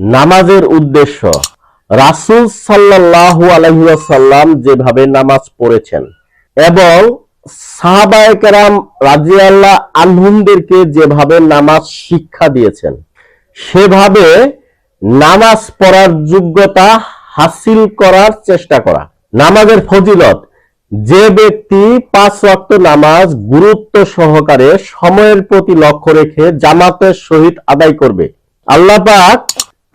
নামাজের উদ্দেশ্য। রাসূল সাল্লাল্লাহু আলাইহি যেভাবে নামাজ পড়েছেন এবং সাহাবায়ে কেরাম রাজিয়াল্লাহ আনহুমদেরকে যেভাবে নামাজ শিক্ষা দিয়েছেন, সেভাবে নামাজ পড়ার যোগ্যতা হাসিল করার চেষ্টা করা। নামাজের ফজিলত, যে ব্যক্তি পাঁচ রক্ত নামাজ গুরুত্ব সহকারে সময়ের প্রতি লক্ষ্য রেখে জামাতের সহিত আদায় করবে। আল্লাহ পাক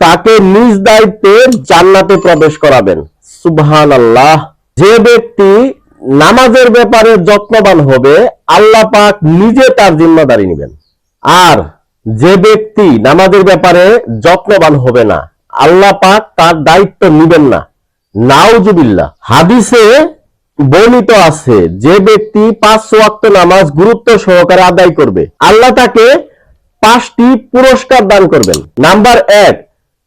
তাকে নিজ দায়িত্বে জান্নাতে প্রবেশ করাবেন। সুবহান আল্লাহ যে ব্যক্তি নামাজের ব্যাপারে যত্নবান হবে, আল্লাহ পাক নিজে তার জিম্মাদারি নেবেন। আর যে ব্যক্তি নামাজের ব্যাপারে যত্নবান হবে না, আল্লাহ পাক তার দায়িত্ব নিবেন না। নাউজুবিল্লাহ। হাদিসে বর্ণিত আছে, যে ব্যক্তি পাঁচ ওয়াক্ত নামাজ গুরুত্ব সহকারে আদায় করবে, আল্লাহ তাকে পাঁচটি পুরস্কার দান করবেন। নাম্বার এক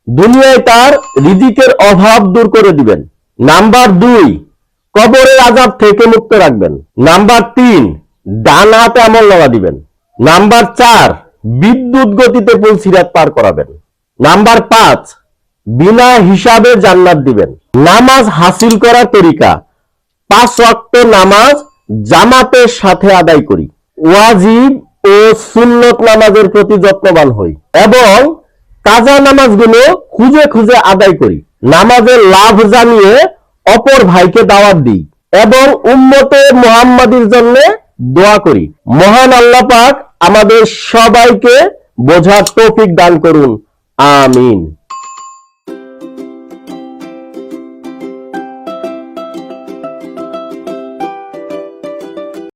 দুনিয়ায় তার রিজিকের অভাব দূর করে দিবেন। নাম্বার দুই, কবরের আজাব থেকে মুক্ত রাখবেন। নাম্বার তিন, ডান হাতে আমল নামা দিবেন। নাম্বার চার, বিদ্যুৎ গতিতে পুলসিরাত পার করাবেন। নাম্বার পাঁচ, বিনা হিসাবে জান্নাত দিবেন। নামাজ হাসিল করার তরিকা, পাঁচ ওয়াক্ত নামাজ জামাতের সাথে আদায় করি। ওয়াজিব ও সুন্নত নামাজের প্রতি যত্নবান হই। এবং কাজা নামাজগুলো খুঁজে খুঁজে আদায় করি। নামাজের লাভ জানিয়ে অপর ভাইকে দাওয়াত দিই এবং উম্মতে মোহাম্মদীর জন্য দোয়া করি। মহান আল্লাহ পাক আমাদের সবাইকে বোঝার টপিক দান করুন। আমিন।